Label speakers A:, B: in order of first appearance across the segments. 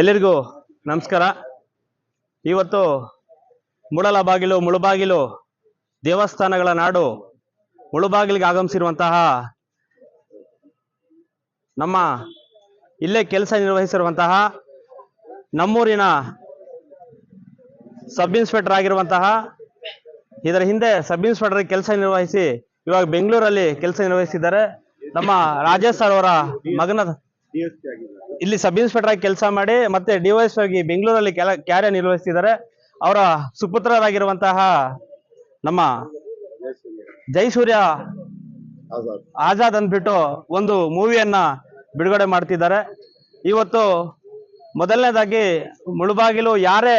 A: ಎಲ್ಲರಿಗೂ ನಮಸ್ಕಾರ. ಇವತ್ತು ಮುಡಲ ಬಾಗಿಲು ಮುಳುಬಾಗಿಲು ದೇವಸ್ಥಾನಗಳ ನಾಡು ಮುಳುಬಾಗಿಲಿಗೆ ಆಗಮಿಸಿರುವಂತಹ ನಮ್ಮ ಇಲ್ಲೇ ಕೆಲಸ ನಿರ್ವಹಿಸಿರುವಂತಹ ನಮ್ಮೂರಿನ ಸಬ್ ಇನ್ಸ್ಪೆಕ್ಟರ್ ಆಗಿರುವಂತಹ, ಇದರ ಹಿಂದೆ ಸಬ್ ಇನ್ಸ್ಪೆಕ್ಟರ್ ಕೆಲಸ ನಿರ್ವಹಿಸಿ ಇವಾಗ ಬೆಂಗಳೂರಲ್ಲಿ ಕೆಲಸ ನಿರ್ವಹಿಸಿದ್ದಾರೆ. ನಮ್ಮ ರಾಜೇಶ್ ಸರ್ ಅವರ ಮಗನ ಇಲ್ಲಿ ಸಬ್ ಇನ್ಸ್ಪೆಕ್ಟರ್ ಆಗಿ ಕೆಲಸ ಮಾಡಿ ಮತ್ತೆ ಡಿವೈಸ್ ಆಗಿ ಬೆಂಗಳೂರಲ್ಲಿ ಕೆಲ ಕಾರ್ಯ ನಿರ್ವಹಿಸಿದ್ದಾರೆ ಅವರ ಸುಪುತ್ರರಾಗಿರುವಂತಹ ನಮ್ಮ ಜೈಸೂರ್ಯ ಆಜಾದ್ ಅಂದ್ಬಿಟ್ಟು ಒಂದು ಮೂವಿಯನ್ನ ಬಿಡುಗಡೆ ಮಾಡ್ತಿದ್ದಾರೆ. ಇವತ್ತು ಮೊದಲನೇದಾಗಿ ಮುಳುಬಾಗಿಲು ಯಾರೇ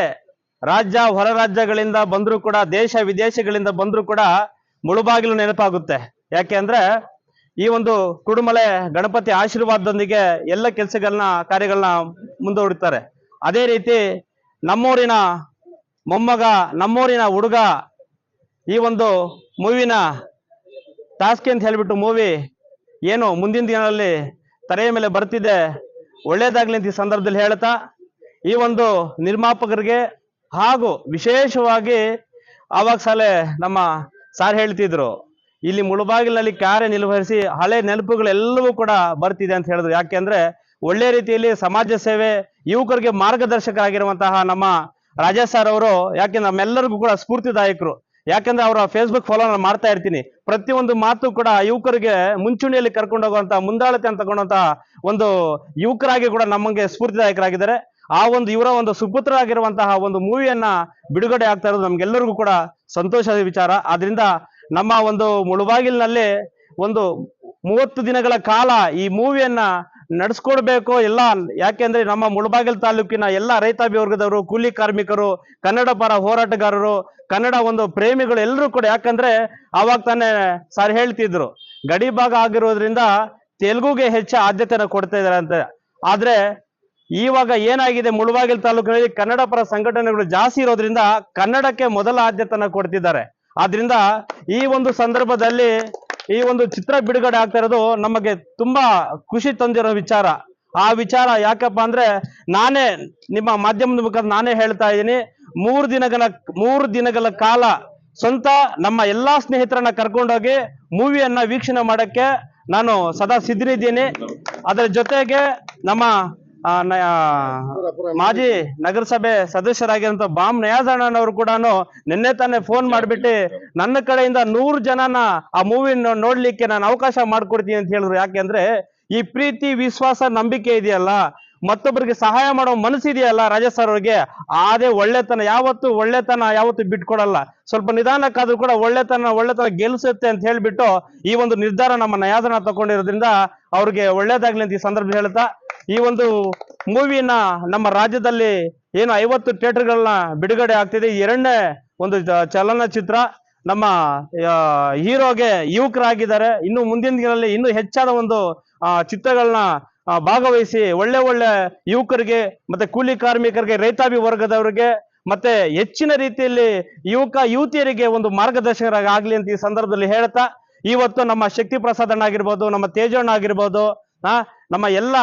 A: ರಾಜ್ಯ ಹೊರ ರಾಜ್ಯಗಳಿಂದ ಬಂದರೂ ಕೂಡ ದೇಶ ವಿದೇಶಗಳಿಂದ ಬಂದರೂ ಕೂಡ ಮುಳುಬಾಗಿಲು ನೆನಪಾಗುತ್ತೆ. ಯಾಕೆ ಅಂದ್ರೆ ಈ ಒಂದು ಕುಡುಮಲೆ ಗಣಪತಿ ಆಶೀರ್ವಾದದೊಂದಿಗೆ ಎಲ್ಲ ಕೆಲಸಗಳನ್ನ, ಕಾರ್ಯಗಳನ್ನ ಮುಂದೂಡುತ್ತಾರೆ ಅದೇ ರೀತಿ ನಮ್ಮೂರಿನ ಮೊಮ್ಮಗ, ನಮ್ಮೂರಿನ ಹುಡುಗ ಈ ಒಂದು ಮೂವಿನ ಟಾಸ್ಕ್ ಅಂತ ಹೇಳಿಬಿಟ್ಟು ಮೂವಿ ಏನು ಮುಂದಿನ ದಿನಗಳಲ್ಲಿ ತರೆಯ ಮೇಲೆ ಬರ್ತಿದೆ. ಒಳ್ಳೇದಾಗ್ಲಿ ಅಂತ ಈ ಸಂದರ್ಭದಲ್ಲಿ ಹೇಳ್ತಾ, ಈ ಒಂದು ನಿರ್ಮಾಪಕರಿಗೆ ಹಾಗೂ ವಿಶೇಷವಾಗಿ ಆವಾಗ ಸಲೆ ನಮ್ಮ ಸಾರ್ ಹೇಳ್ತಿದ್ರು. ಇಲ್ಲಿ ಮುಳುಬಾಗಿಲಿನಲ್ಲಿ ಕಾರ್ಯ ನಿರ್ವಹಿಸಿ ಹಳೆ ನೆನಪುಗಳೆಲ್ಲವೂ ಕೂಡ ಬರ್ತಿದೆ ಅಂತ ಹೇಳಿದ್ರು ಯಾಕೆಂದ್ರೆ ಒಳ್ಳೆ ರೀತಿಯಲ್ಲಿ ಸಮಾಜ ಸೇವೆ, ಯುವಕರಿಗೆ ಮಾರ್ಗದರ್ಶಕರಾಗಿರುವಂತಹ ನಮ್ಮ ರಾಜಾ ಸರ್ ಅವರು, ಯಾಕೆ ನಮ್ಮೆಲ್ಲರಿಗೂ ಕೂಡ ಸ್ಫೂರ್ತಿದಾಯಕರು. ಯಾಕಂದ್ರೆ ಅವರ ಫೇಸ್ಬುಕ್ ಫಾಲೋ ನಾನು ಮಾಡ್ತಾ ಇರ್ತೀನಿ. ಪ್ರತಿಯೊಂದು ಮಾತು ಕೂಡ ಯುವಕರಿಗೆ ಮುಂಚೂಣಿಯಲ್ಲಿ ಕರ್ಕೊಂಡು ಹೋಗುವಂತ, ಮುಂದಾಳತೆ ತಗೊಂಡಂತ ಒಂದು ಯುವಕರಾಗಿ ಕೂಡ ನಮಗೆ ಸ್ಫೂರ್ತಿದಾಯಕರಾಗಿದ್ದಾರೆ. ಆ ಒಂದು ಇವರ ಒಂದು ಸುಪುತ್ರರಾಗಿರುವಂತಹ ಒಂದು ಮೂವಿಯನ್ನ ಬಿಡುಗಡೆ ಆಗ್ತಾ ಇರೋದು ನಮ್ಗೆಲ್ಲರಿಗೂ ಕೂಡ ಸಂತೋಷದ ವಿಚಾರ. ಆದ್ರಿಂದ ನಮ್ಮ ಒಂದು ಮುಳುಬಾಗಿಲಿನಲ್ಲಿ ಒಂದು ಮೂವತ್ತು ದಿನಗಳ ಕಾಲ ಈ ಮೂವಿಯನ್ನ ನಡೆಸ್ಕೊಡ್ಬೇಕು. ಎಲ್ಲ ಯಾಕೆಂದ್ರೆ ನಮ್ಮ ಮುಳಬಾಗಿಲು ತಾಲೂಕಿನ ಎಲ್ಲ ರೈತಾಭಿ ವರ್ಗದವರು ಕೂಲಿ ಕಾರ್ಮಿಕರು, ಕನ್ನಡ ಪರ ಹೋರಾಟಗಾರರು, ಕನ್ನಡ ಒಂದು ಪ್ರೇಮಿಗಳು ಎಲ್ಲರೂ ಕೂಡ ಯಾಕಂದ್ರೆ ಅವಾಗ ತಾನೇ ಸರ್ ಹೇಳ್ತಿದ್ರು, ಗಡಿ ಭಾಗ ಆಗಿರೋದ್ರಿಂದ ತೆಲುಗುಗೆ ಹೆಚ್ಚು ಆದ್ಯತೆನ ಕೊಡ್ತಾ ಇದಾರೆ ಅಂತ. ಆದ್ರೆ ಇವಾಗ ಏನಾಗಿದೆ ಮುಳುಬಾಗಿಲು ತಾಲೂಕಿನಲ್ಲಿ ಕನ್ನಡ ಪರ ಸಂಘಟನೆಗಳು ಜಾಸ್ತಿ ಇರೋದ್ರಿಂದ ಕನ್ನಡಕ್ಕೆ ಮೊದಲ ಆದ್ಯತೆನ ಕೊಡ್ತಿದ್ದಾರೆ. ಆದ್ರಿಂದ ಈ ಒಂದು ಸಂದರ್ಭದಲ್ಲಿ ಈ ಒಂದು ಚಿತ್ರ ಬಿಡುಗಡೆ ಆಗ್ತಾ ಇರೋದು ನಮಗೆ ತುಂಬಾ ಖುಷಿ ತಂದಿರೋ ವಿಚಾರ. ಆ ವಿಚಾರ ಯಾಕಪ್ಪ ಅಂದ್ರೆ ನಾನೇ ನಿಮ್ಮ ಮಾಧ್ಯಮದ ಮುಖ ನಾನೇ ಹೇಳ್ತಾ ಇದ್ದೀನಿ. ಮೂರು ದಿನಗಳ ಮೂರು ದಿನಗಳ ಕಾಲ ಸ್ವಂತ ನಮ್ಮ ಎಲ್ಲಾ ಸ್ನೇಹಿತರನ್ನ ಕರ್ಕೊಂಡೋಗಿ ಮೂವಿಯನ್ನ ವೀಕ್ಷಣೆ ಮಾಡಕ್ಕೆ ನಾನು ಸದಾ ಸಿದ್ಧರಿದ್ದೀನಿ. ಅದರ ಜೊತೆಗೆ ನಮ್ಮ ಮಾಜಿ ನಗರಸಭೆ ಸದಸ್ಯರಾಗಿರುವಂತ ಬಾಮ್ ಅವರು ಕೂಡ ನಿನ್ನೆ ತಾನೇ ಫೋನ್ ಮಾಡ್ಬಿಟ್ಟು ನನ್ನ ಕಡೆಯಿಂದ ನೂರು ಜನನ ಆ ಮೂವಿ ನೋಡ್ಲಿಕ್ಕೆ ನಾನು ಅವಕಾಶ ಮಾಡ್ಕೊಡ್ತೀನಿ ಅಂತ ಹೇಳಿದ್ರು. ಯಾಕೆಂದ್ರೆ ಈ ಪ್ರೀತಿ ವಿಶ್ವಾಸ ನಂಬಿಕೆ ಇದೆಯಲ್ಲ ಮತ್ತೊಬ್ಬರಿಗೆ ಸಹಾಯ ಮಾಡೋ ಮನಸ್ಸಿದೆಯಲ್ಲ ರಾಜೇಶ್ ಸರ್ ಅವ್ರಿಗೆ ಅದೇ ಒಳ್ಳೆತನ. ಯಾವತ್ತು ಒಳ್ಳೆತನ ಯಾವತ್ತು ಬಿಟ್ಕೊಡಲ್ಲ. ಸ್ವಲ್ಪ ನಿಧಾನಕ್ಕಾದ್ರೂ ಕೂಡ ಒಳ್ಳೆತನ ಒಳ್ಳೆತನ ಗೆಲ್ಸುತ್ತೆ ಅಂತ ಹೇಳ್ಬಿಟ್ಟು ಈ ಒಂದು ನಿರ್ಧಾರ ನಮ್ಮ ನಯಾದನ ತಗೊಂಡಿರೋದ್ರಿಂದ ಅವ್ರಿಗೆ ಒಳ್ಳೇದಾಗ್ಲಿ ಅಂತ ಈ ಸಂದರ್ಭ ಹೇಳ್ತಾ ಈ ಒಂದು ಮೂವಿನ ನಮ್ಮ ರಾಜ್ಯದಲ್ಲಿ ಏನು ಐವತ್ತು ಥಿಯೇಟರ್ಗಳನ್ನ ಬಿಡುಗಡೆ ಆಗ್ತಿದೆ. ಎರಡನೇ ಒಂದು ಚಲನಚಿತ್ರ ನಮ್ಮ ಹೀರೋಗೆ ಯುವಕರಾಗಿದ್ದಾರೆ. ಇನ್ನು ಮುಂದಿನ ದಿನಗಳಲ್ಲಿ ಇನ್ನೂ ಹೆಚ್ಚಾದ ಒಂದು ಚಿತ್ರಗಳನ್ನ ಭಾಗವಹಿಸಿ ಒಳ್ಳೆ ಒಳ್ಳೆ ಯುವಕರಿಗೆ ಮತ್ತೆ ಕೂಲಿ ಕಾರ್ಮಿಕರಿಗೆ ರೈತಾಭಿ ವರ್ಗದವರಿಗೆ ಮತ್ತೆ ಹೆಚ್ಚಿನ ರೀತಿಯಲ್ಲಿ ಯುವಕ, ಯುವತಿಯರಿಗೆ ಒಂದು ಮಾರ್ಗದರ್ಶಕರಾಗಿ ಆಗ್ಲಿ ಅಂತ ಈ ಸಂದರ್ಭದಲ್ಲಿ ಹೇಳ್ತಾ, ಇವತ್ತು ನಮ್ಮ ಶಕ್ತಿ ಪ್ರಸಾದಣ್ಣ ಆಗಿರ್ಬೋದು ನಮ್ಮ ತೇಜಣ್ಣ ಆಗಿರ್ಬೋದು ನಮ್ಮ ಎಲ್ಲ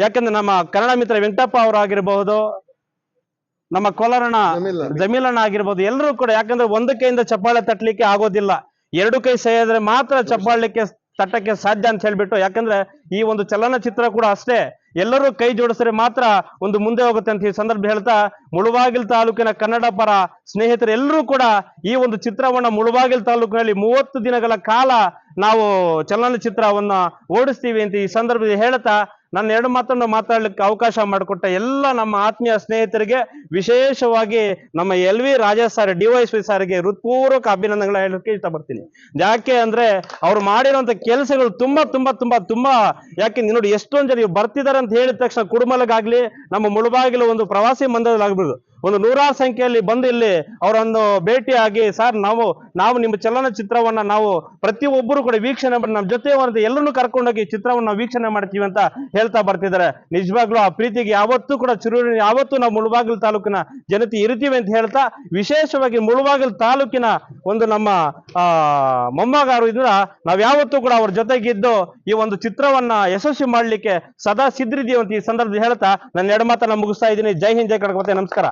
A: ಯಾಕಂದ್ರೆ ನಮ್ಮ ಕನ್ನಡ ಮಿತ್ರ ವೆಂಕಟಪ್ಪ ಅವರು ಆಗಿರಬಹುದು ನಮ್ಮ ಕೋಲಾರಣ ಜಮೀಲಣ್ಣ ಆಗಿರ್ಬೋದು ಎಲ್ಲರೂ ಕೂಡ ಯಾಕಂದ್ರೆ ಒಂದು ಕೈಯಿಂದ ಚಪ್ಪಾಳೆ ತಟ್ಟಲಿಕ್ಕೆ ಆಗೋದಿಲ್ಲ. ಎರಡು ಕೈ ಸಹಿದ್ರೆ ಮಾತ್ರ ಚಪ್ಪಾಳಲಿಕ್ಕೆ ತಟ್ಟಕ್ಕೆ ಸಾಧ್ಯ ಅಂತ ಹೇಳ್ಬಿಟ್ಟು ಯಾಕಂದ್ರೆ ಈ ಒಂದು ಚಲನಚಿತ್ರ ಕೂಡ ಅಷ್ಟೇ. ಎಲ್ಲರೂ ಕೈ ಜೋಡಿಸಿದ್ರೆ ಮಾತ್ರ ಒಂದು ಮುಂದೆ ಹೋಗುತ್ತೆ ಅಂತ ಈ ಸಂದರ್ಭ ಹೇಳ್ತಾ ಮುಳುಬಾಗಿಲ್ ತಾಲೂಕಿನ ಕನ್ನಡ ಪರ ಸ್ನೇಹಿತರೆಲ್ಲರೂ ಕೂಡ ಈ ಒಂದು ಚಿತ್ರವನ್ನ ಮುಳುಬಾಗಿಲ್ ತಾಲೂಕಿನಲ್ಲಿ ಮೂವತ್ತು ದಿನಗಳ ಕಾಲ ನಾವು ಚಲನಚಿತ್ರವನ್ನ ಓಡಿಸ್ತೀವಿ ಅಂತ ಈ ಸಂದರ್ಭದಲ್ಲಿ ಹೇಳ್ತಾ ನನ್ನ ಎರಡು ಮಾತನ್ನು ಮಾತಾಡ್ಲಿಕ್ಕೆ ಅವಕಾಶ ಮಾಡಿಕೊಟ್ಟ ಎಲ್ಲ ನಮ್ಮ ಆತ್ಮೀಯ ಸ್ನೇಹಿತರಿಗೆ ವಿಶೇಷವಾಗಿ ನಮ್ಮ L V Rajesh sir, D Y ಸರ್ಗೆ ಹೃತ್ಪೂರ್ವಕ ಅಭಿನಂದನೆಗಳ ಹೇಳಕ್ಕೆ ಇಷ್ಟಪಡ್ತೀನಿ. ಯಾಕೆ ಅಂದ್ರೆ ಅವ್ರು ಮಾಡಿರುವಂತ ಕೆಲಸಗಳು ತುಂಬಾ ತುಂಬಾ ತುಂಬಾ ತುಂಬಾ ಯಾಕೆ ನೋಡಿ ಎಷ್ಟೊಂದ್ ಜನ ಬರ್ತಿದ್ದಾರೆ ಅಂತ ಹೇಳಿದ ತಕ್ಷಣ ಕುಡುಮಲಗಾಗ್ಲಿ, ನಮ್ಮ ಮುಳುಬಾಗಿಲು ಒಂದು ಪ್ರವಾಸಿ ಮಂದಿರದಲ್ಲಾಗ್ಬೋದು ಒಂದು ನೂರಾರು ಸಂಖ್ಯೆಯಲ್ಲಿ ಬಂದು ಇಲ್ಲಿ ಅವರನ್ನು ಭೇಟಿಯಾಗಿ, ಸರ್, ನಾವು ನಾವು ನಿಮ್ಮ ಚಲನಚಿತ್ರವನ್ನ ನಾವು ಪ್ರತಿಯೊಬ್ಬರು ಕೂಡ ವೀಕ್ಷಣೆ ನಮ್ಮ ಜೊತೆ ಎಲ್ಲರನ್ನೂ ಕರ್ಕೊಂಡೋಗಿ ಚಿತ್ರವನ್ನ ವೀಕ್ಷಣೆ ಮಾಡ್ತೀವಿ ಅಂತ ಹೇಳ್ತಾ ಬರ್ತಿದ್ದಾರೆ. ನಿಜವಾಗ್ಲೂ ಆ ಪ್ರೀತಿಗೆ ಯಾವತ್ತೂ ಕೂಡ ಚಿರು ಯಾವತ್ತೂ ನಾವು ಮುಳುಬಾಗಿಲು ತಾಲೂಕಿನ ಜನತೆ ಇರ್ತೀವಿ ಅಂತ ಹೇಳ್ತಾ, ವಿಶೇಷವಾಗಿ ಮುಳುಬಾಗಿಲು ತಾಲೂಕಿನ ಒಂದು ನಮ್ಮ, ಆ, ಮೊಮ್ಮಗಾರು ಇದ್ರ ನಾವ್ ಯಾವತ್ತೂ ಕೂಡ ಅವ್ರ ಜೊತೆಗಿದ್ದು ಈ ಒಂದು ಚಿತ್ರವನ್ನ ಯಶಸ್ವಿ ಮಾಡ್ಲಿಕ್ಕೆ ಸದಾ ಸಿದ್ರಿದೀವಿ ಅಂತ ಈ ಸಂದರ್ಭದಲ್ಲಿ ಹೇಳ್ತಾ, ನನ್ನ ಎಡಮಾತನ್ನ ಮುಗಿಸ್ತಾ ಇದ್ದೀನಿ. ಜೈ ಹಿಂದ್, ಜೈ ಕಡಕ ನಮಸ್ಕಾರ.